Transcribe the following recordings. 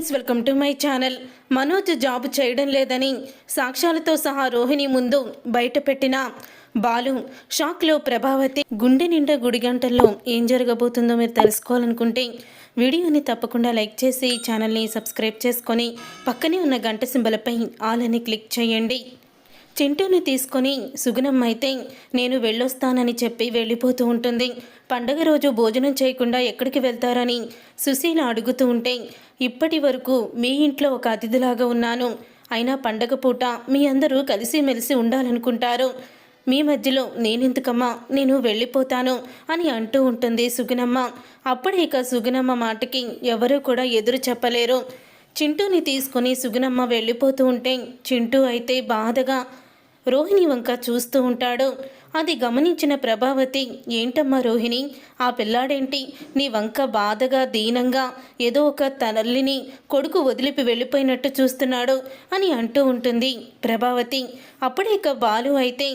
Friends welcome to my channel. Manoj job చేయడం లేదని సాక్ష్యాలతో సహా రోహిణి ముందు బయటపెట్టిన బాలు షాక్లో ప్రభావతి గుండె నిండా గుడి గంటల్లో ఏం జరగబోతుందో మీరు తెలుసుకోవాలనుకుంటే వీడియోని తప్పకుండా లైక్ చేసి ఛానల్ని సబ్స్క్రైబ్ చేసుకొని పక్కనే ఉన్న గంట సింబలపై ఆల్ అని క్లిక్ చేయండి. చింటూని తీసుకొని సుగుణమ్మ అయితే నేను వెళ్ళొస్తానని చెప్పి వెళ్ళిపోతూ ఉంటుంది. పండగ రోజు భోజనం చేయకుండా ఎక్కడికి వెళ్తారని సుశీల అడుగుతూ ఉంటే ఇప్పటి వరకు మీ ఇంట్లో ఒక అతిథిలాగా ఉన్నాను. అయినా పండగ పూట మీ అందరూ కలిసిమెలిసి ఉండాలనుకుంటారు. మీ మధ్యలో నేనెందుకమ్మా? నేను వెళ్ళిపోతాను అని అంటూ ఉంటుంది సుగుణమ్మ. అప్పుడే ఇక సుగుణమ్మ మాటకి ఎవరూ కూడా ఎదురు చెప్పలేరు. చింటూని తీసుకొని సుగుణమ్మ వెళ్ళిపోతూ ఉంటే చింటూ అయితే బాధగా రోహిణి వంక చూస్తూ ఉంటాడు. అది గమనించిన ప్రభావతి ఏంటమ్మా రోహిణి ఆ పిల్లాడేంటి? నీ వంక బాధగా దీనంగా ఏదో ఒక తల్లిని కొడుకు వదిలిపి వెళ్ళిపోయినట్టు చూస్తున్నాడు అని అంటూ ఉంటుంది ప్రభావతి. అప్పుడే ఇక బాలు అయితే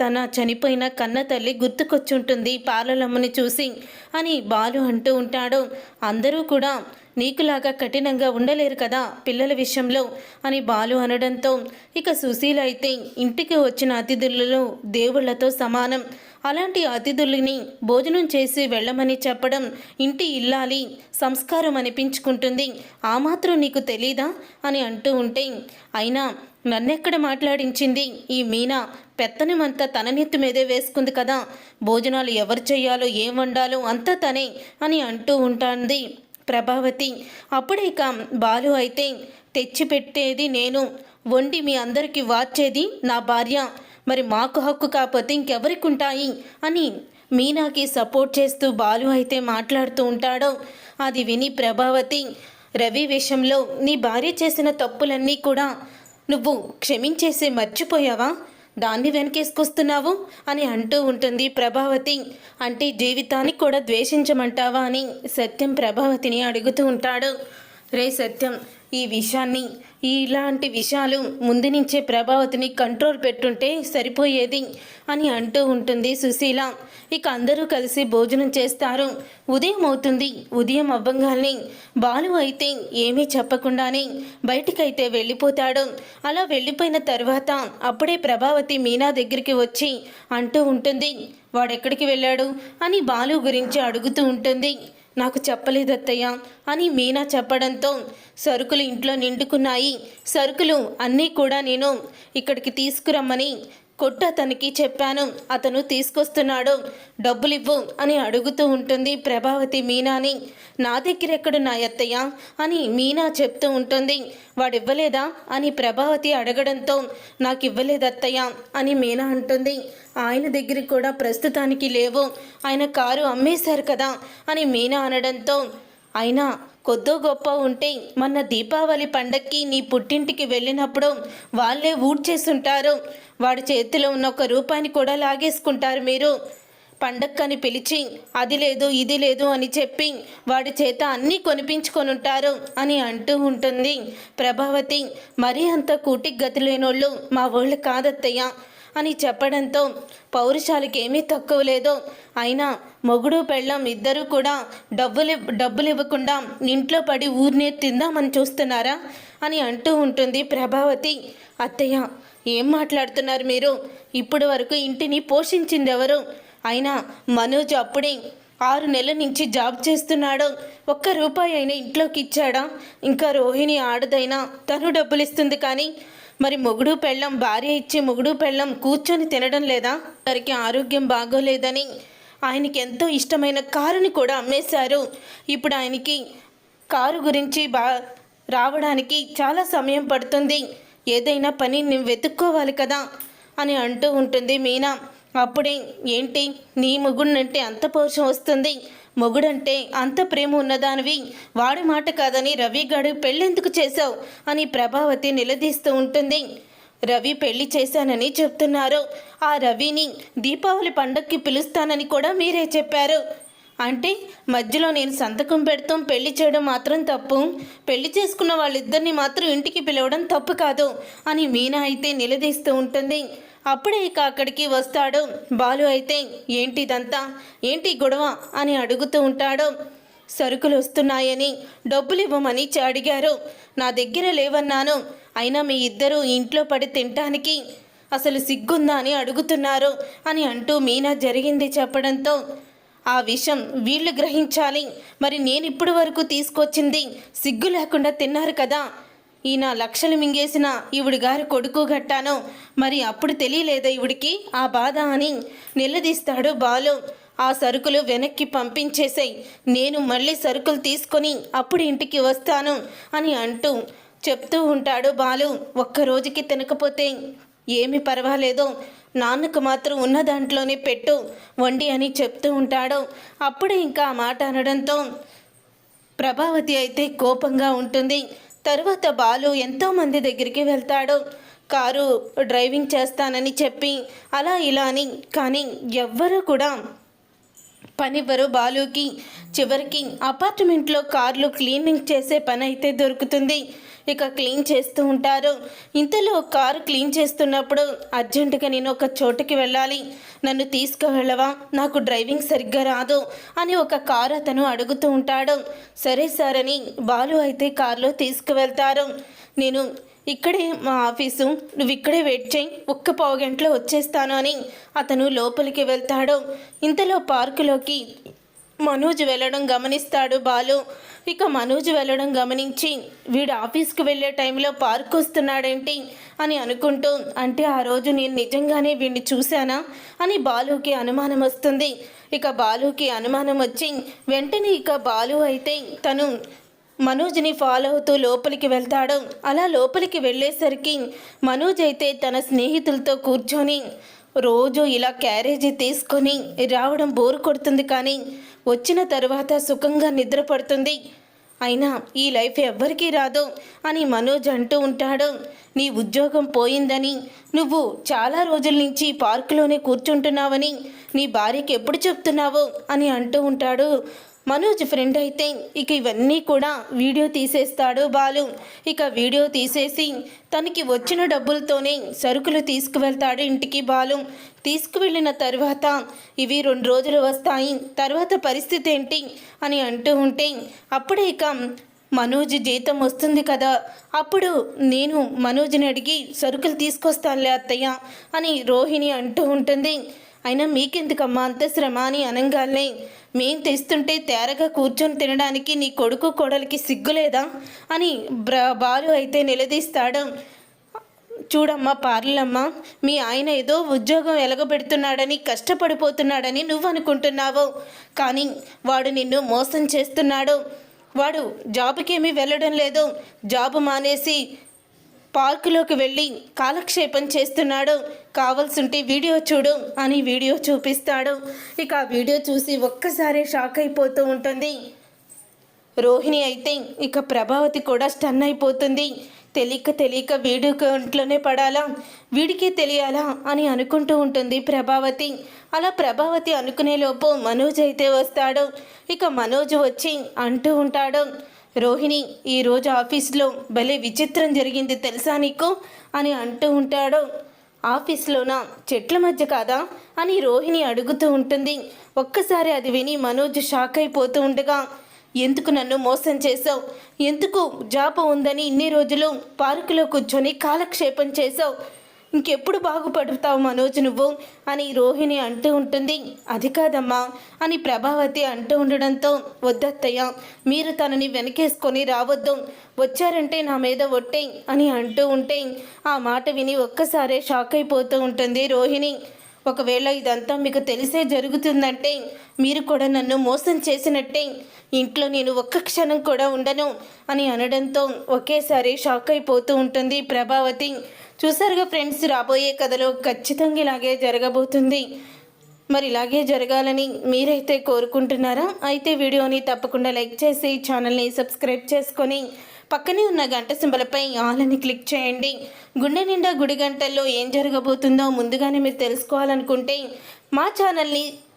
తన చనిపోయిన కన్న తల్లి గుర్తుకొచ్చుంటుంది పాలలమ్మని చూసి అని బాలు అంటూ ఉంటాడు. అందరూ కూడా నీకులాగా కఠినంగా ఉండలేరు కదా పిల్లల విషయంలో అని బాలు అనడంతో ఇక సుశీల అయితే ఇంటికి వచ్చిన అతిథులలో దేవుళ్ళతో సమానం. అలాంటి అతిథుల్ని భోజనం చేసి వెళ్ళమని చెప్పడం ఇంటి ఇల్లాలి సంస్కారం అనిపించుకుంటుంది. ఆ మాత్రం నీకు తెలీదా? అని అంటూ ఉంటే అయినా నన్నెక్కడ మాట్లాడించింది? ఈ మీనా పెత్తనమంతా తన నెత్తి మీదే వేసుకుంది కదా. భోజనాలు ఎవరు చేయాలో ఏం వండాలో అంతా తనే అని అంటూ ఉంటుంది. ప్రభావతి. అప్పుడే బాలు అయితే తెచ్చిపెట్టేది నేను వండి మీ అందరికీ వార్చేది నా భార్య. మరి మాకు హక్కు కాకపోతే ఇంకెవరికి ఉంటాయి అని మీనాకి సపోర్ట్ చేస్తూ బాలు అయితే మాట్లాడుతూ ఉంటాడో. అది విని ప్రభావతి రవి విషయంలో నీ భార్య చేసిన తప్పులన్నీ కూడా నువ్వు క్షమించేసి మర్చిపోయావా? దాన్ని వెనకేసుకొస్తున్నావు అని అంటూ ఉంటుంది ప్రభావతి. అంటే జీవితానికి కూడా ద్వేషించమంటావా అని సత్యం ప్రభావతిని అడుగుతూ ఉంటాడు. రే సత్యం ఈ విషయాన్ని ఇలాంటి విషయాలు ముందు నుంచే ప్రభావతిని కంట్రోల్ పెట్టుంటే సరిపోయేది అని అంటూ ఉంటుంది సుశీల. ఇక అందరూ కలిసి భోజనం చేస్తారు. ఉదయం అవుతుంది. ఉదయం అవ్వంగానే బాలు అయితే ఏమీ చెప్పకుండానే బయటికైతే వెళ్ళిపోతాడు. అలా వెళ్ళిపోయిన తర్వాత అప్పుడే ప్రభావతి మీనా దగ్గరికి వచ్చి అంటూ ఉంటుంది వాడెక్కడికి వెళ్ళాడు? అని బాలు గురించి అడుగుతూ ఉంటుంది. నాకు చెప్పలేదు అత్తయ్య అని మీనా చెప్పడంతో సరుకులు ఇంట్లో నిండుకున్నాయి. సరుకులు అన్నీ కూడా నేను ఇక్కడికి తీసుకురమ్మని కొట్టు అతనికి చెప్పాను. అతను తీసుకొస్తున్నాడు. డబ్బులివ్వు అని అడుగుతూ ఉంటుంది ప్రభావతి మీనాని. నా దగ్గర ఎక్కడున్నా అత్తయ్య అని మీనా చెప్తూ ఉంటుంది. వాడు ఇవ్వలేదా అని ప్రభావతి అడగడంతో నాకు ఇవ్వలేదు అత్తయ్య అని మీనా అంటుంది. ఆయన దగ్గరికి కూడా ప్రస్తుతానికి లేవు. ఆయన కారు అమ్మేశారు కదా అని మీనా అనడంతో అయినా కొద్దో గొప్ప ఉంటే మొన్న దీపావళి పండక్కి నీ పుట్టింటికి వెళ్ళినప్పుడు వాళ్ళే ఊడ్చేసుంటారు. వాడి చేతిలో ఉన్న ఒక రూపాయిని కూడా లాగేసుకుంటారు మీరు. పండక్కని పిలిచి అది లేదు ఇది లేదు అని చెప్పి వాడి చేత అన్నీ కొనిపించుకొని ఉంటారు అని అంటూ ఉంటుంది. ప్రభావతి మరీ అంత కూటికి గతి లేనోళ్ళు మా వాళ్ళు కాదత్తయ్య. అని చెప్పడంతో పౌరుషాలకి ఏమీ తక్కువ లేదో. అయినా మొగుడు పెళ్ళం ఇద్దరూ కూడా డబ్బులు డబ్బులు ఇవ్వకుండా ఇంట్లో పడి ఊరినే తిందామని చూస్తున్నారా అని అంటూ ఉంటుంది ప్రభావతి. అత్తయ్య ఏం మాట్లాడుతున్నారు మీరు? ఇప్పటి వరకు ఇంటిని పోషించిందెవరు? అయినా మనోజ్ అప్పుడే ఆరు నెలల నుంచి జాబ్ చేస్తున్నాడు. ఒక్క రూపాయి అయినా ఇంట్లోకి ఇచ్చాడా? ఇంకా రోహిణి ఆడదైనా తను డబ్బులు ఇస్తుంది కానీ మరి మొగుడు పెళ్ళం భార్య ఇచ్చి మొగుడు పెళ్ళం కూర్చొని తినడం లేదా? వారికి ఆరోగ్యం బాగోలేదని ఆయనకి ఎంతో ఇష్టమైన కారుని కూడా అమ్మేశారు. ఇప్పుడు ఆయనకి కారు గురించి బా రావడానికి చాలా సమయం పడుతుంది. ఏదైనా పని నేను వెతుక్కోవాలి కదా అని అంటూ ఉంటుంది మీనా. అప్పుడే ఏంటి? నీ మొగుడినంటే అంత పౌరుషం వస్తుంది. మొగుడంటే అంత ప్రేమ ఉన్నదానివి. వాడి మాట కాదని రవి గడు పెళ్ళెందుకు చేశావు? అని ప్రభావతి నిలదీస్తూ ఉంటుంది. రవి పెళ్ళి చేశానని చెప్తున్నారు. ఆ రవిని దీపావళి పండక్కి పిలుస్తానని కూడా మీరే చెప్పారు. అంటే మధ్యలో నేను సంతకం పెడతాం పెళ్ళి చేయడం మాత్రం తప్పు. పెళ్ళి చేసుకున్న వాళ్ళిద్దరిని మాత్రం ఇంటికి పిలవడం తప్పు కాదు అని మీనా అయితే నిలదీస్తూ ఉంటుంది. అప్పుడే ఇక అక్కడికి వస్తాడు. బాలు అయితే ఏంటి ఇదంతా ఏంటి గొడవ? అని అడుగుతూ ఉంటాడు. సరుకులు వస్తున్నాయని డబ్బులు ఇవ్వమని అడిగారు. నా దగ్గర లేవన్నాను. అయినా మీ ఇద్దరు ఇంట్లో పడి తినటానికి అసలు సిగ్గుందా? అని అడుగుతున్నారు అని అంటూ మీనా జరిగింది చెప్పడంతో. ఆ విషయం వీళ్ళు గ్రహించాలి. మరి నేను ఇప్పటి వరకు తీసుకొచ్చింది సిగ్గు లేకుండా తిన్నారు కదా. ఈయన లక్షలు మింగేసిన ఈవిడి గారి కొడుకు గట్టాను మరి అప్పుడు తెలియలేదా ఈవిడికి? ఆ బాధ అని నిలదీస్తాడు బాలు. ఆ సరుకులు వెనక్కి పంపించేసాయి. నేను మళ్ళీ సరుకులు తీసుకొని అప్పుడు ఇంటికి వస్తాను అని అంటూ చెప్తూ ఉంటాడు బాలు. ఒక్క రోజుకి తినకపోతే ఏమి పర్వాలేదు. నాన్నకు మాత్రం ఉన్న దాంట్లోనే పెట్టు వండి అని చెప్తూ ఉంటాడు. అప్పుడు ఇంకా ఆ మాట అనడంతో ప్రభావతి అయితే కోపంగా ఉంటుంది. తర్వాత బాలు ఎంతో మంది దగ్గరికి వెళ్తాడు. కారు డ్రైవింగ్ చేస్తానని చెప్పి అలా ఇలా అని. కానీ ఎవ్వరూ కూడా పనివ్వరు. బాలుకి చివరికి అపార్ట్మెంట్లో కార్లు క్లీనింగ్ చేసే పని అయితే దొరుకుతుంది. ఇక క్లీన్ చేస్తూ ఉంటారు. ఇంతలో కారు క్లీన్ చేస్తున్నప్పుడు అర్జెంటుగా నేను ఒక చోటుకి వెళ్ళాలి. నన్ను తీసుకువెళ్ళవా? నాకు డ్రైవింగ్ సరిగ్గా రాదు అని ఒక కారు అతను అడుగుతూ ఉంటాడు. సరే సార్ అని బాలు అయితే కారులో తీసుకువెళ్తారు. నేను ఇక్కడే మా ఆఫీసు నువ్వు ఇక్కడే వెయిట్ చేయి ఒక్క పావు గంటలో వచ్చేస్తాను అని అతను లోపలికి వెళ్తాడు. ఇంతలో పార్కులోకి మనోజ్ వెళ్ళడం గమనిస్తాడు బాలు. ఇక మనోజ్ వెళ్ళడం గమనించి వీడు ఆఫీస్కి వెళ్ళే టైంలో పార్క్ వస్తున్నాడేంటి అని అనుకుంటూ అంటే ఆ రోజు నేను నిజంగానే వీడిని చూశానా అని బాలుకి అనుమానం వస్తుంది. ఇక బాలుకి అనుమానం వచ్చి వెంటనే ఇక బాలు అయితే తను మనోజ్ని ఫాలో అవుతూ లోపలికి వెళ్తాడు. అలా లోపలికి వెళ్ళేసరికి మనోజ్ అయితే తన స్నేహితులతో కూర్చొని రోజు ఇలా క్యారేజీ తీసుకొని రావడం బోరు కొడుతుంది కానీ వచ్చిన తర్వాత సుఖంగా నిద్రపడుతుంది. అయినా ఈ లైఫ్ ఎవ్వరికీ రాదు అని మనోజ్ అంటూ ఉంటాడు. నీ ఉద్యోగం పోయిందని నువ్వు చాలా రోజుల నుంచి పార్కులోనే కూర్చుంటున్నావని నీ భార్యకి ఎప్పుడు చెప్తున్నావు అని అంటూ ఉంటాడు. మనోజ్ ఫ్రెండ్ అయితే ఇక ఇవన్నీ కూడా వీడియో తీసేస్తాడు బాలు. ఇక వీడియో తీసేసి తనకి వచ్చిన డబ్బులతోనే సరుకులు తీసుకువెళ్తాడు ఇంటికి బాలు. తీసుకువెళ్ళిన తర్వాత ఇవి రెండు రోజులు వస్తాయి. తర్వాత పరిస్థితి ఏంటి అని అంటూ ఉంటే అప్పుడే ఇక మనోజ్ జీతం వస్తుంది కదా. అప్పుడు నేను మనోజ్ని అడిగి సరుకులు తీసుకొస్తానులే అత్తయ్య అని రోహిణి అంటూ ఉంటుంది. అయినా మీకెందుకమ్మా? అంత శ్రమ అని అనంగానే మేం తెస్తుంటే తేరగా కూర్చొని తినడానికి నీ కొడుకు కోడలికి సిగ్గులేదా? అని బ్ర బాలు అయితే నిలదీస్తాడు. చూడమ్మా పార్లమ్మ మీ ఆయన ఏదో ఉద్యోగం ఎలగబెడుతున్నాడని కష్టపడిపోతున్నాడని నువ్వు అనుకుంటున్నావు కానీ వాడు నిన్ను మోసం చేస్తున్నాడు. వాడు జాబుకేమీ వెళ్ళడం లేదు. జాబు మానేసి పార్కులోకి వెళ్ళి కాలక్షేపం చేస్తున్నాడు. కావాల్సింటే వీడియో చూడు అని వీడియో చూపిస్తాడు. ఇక ఆ వీడియో చూసి ఒక్కసారి షాక్ అయిపోతూ ఉంటుంది. రోహిణి అయితే ఇక ప్రభావతి కూడా స్టన్ అయిపోతుంది. తెలియక తెలియక వీడి ఇంట్లోనే పడాలా? వీడికే తెలియాలా అని అనుకుంటూ ఉంటుంది ప్రభావతి. అలా ప్రభావతి అనుకునేలోపు మనోజ్ అయితే వస్తాడు. ఇక మనోజ్ వచ్చి అంటూ ఉంటాడు. రోహిణి ఈరోజు ఆఫీస్లో భలే విచిత్రం జరిగింది తెలుసా నీకు? అని అంటూ ఉంటాడు. ఆఫీస్లోనా? చెట్ల మధ్య కాదా? అని రోహిణి అడుగుతూ ఉంటుంది. ఒక్కసారి అది విని మనోజ్ షాక్ అయిపోతూ ఉండగా ఎందుకు నన్ను మోసం చేసావు ఎందుకు జాప ఉందని ఇన్ని రోజులు పార్కులో కూర్చొని కాలక్షేపం చేసావు ఇంకెప్పుడు బాగుపడుతావు మనోజ్ నువ్వు? అని రోహిణి అంటూ ఉంటుంది. అది కాదమ్మా అని ప్రభావతి అంటూ ఉండడంతో వద్దత్తయ్య మీరు తనని వెనకేసుకొని రావద్దు. వచ్చారంటే నా మీద ఒట్టే అని అంటూ ఉంటే ఆ మాట విని ఒక్కసారే షాక్ అయిపోతూ ఉంటుంది రోహిణి. ఒకవేళ ఇదంతా మీకు తెలిసే జరుగుతుందంటే మీరు కూడా నన్ను మోసం చేసినట్టే ఇంట్లో నేను ఒక్క క్షణం కూడా ఉండను అని అనడంతో ఒకేసారి షాక్ అయిపోతూ ఉంటుంది ప్రభావతి. చూసారుగా ఫ్రెండ్స్ రాబోయే కథలో ఖచ్చితంగా ఇలాగే జరగబోతుంది. మరి ఇలాగే జరగాలని మీరైతే కోరుకుంటున్నారా? అయితే వీడియోని తప్పకుండా లైక్ చేసి ఛానల్ని సబ్స్క్రైబ్ చేసుకొని పక్కనే ఉన్న గంట సింబలపై ఆల్ అని క్లిక్ చేయండి. గుండె నిండా గుడి గంటల్లో ఏం జరగబోతుందో ముందుగానే మీరు తెలుసుకోవాలనుకుంటే మా ఛానల్ని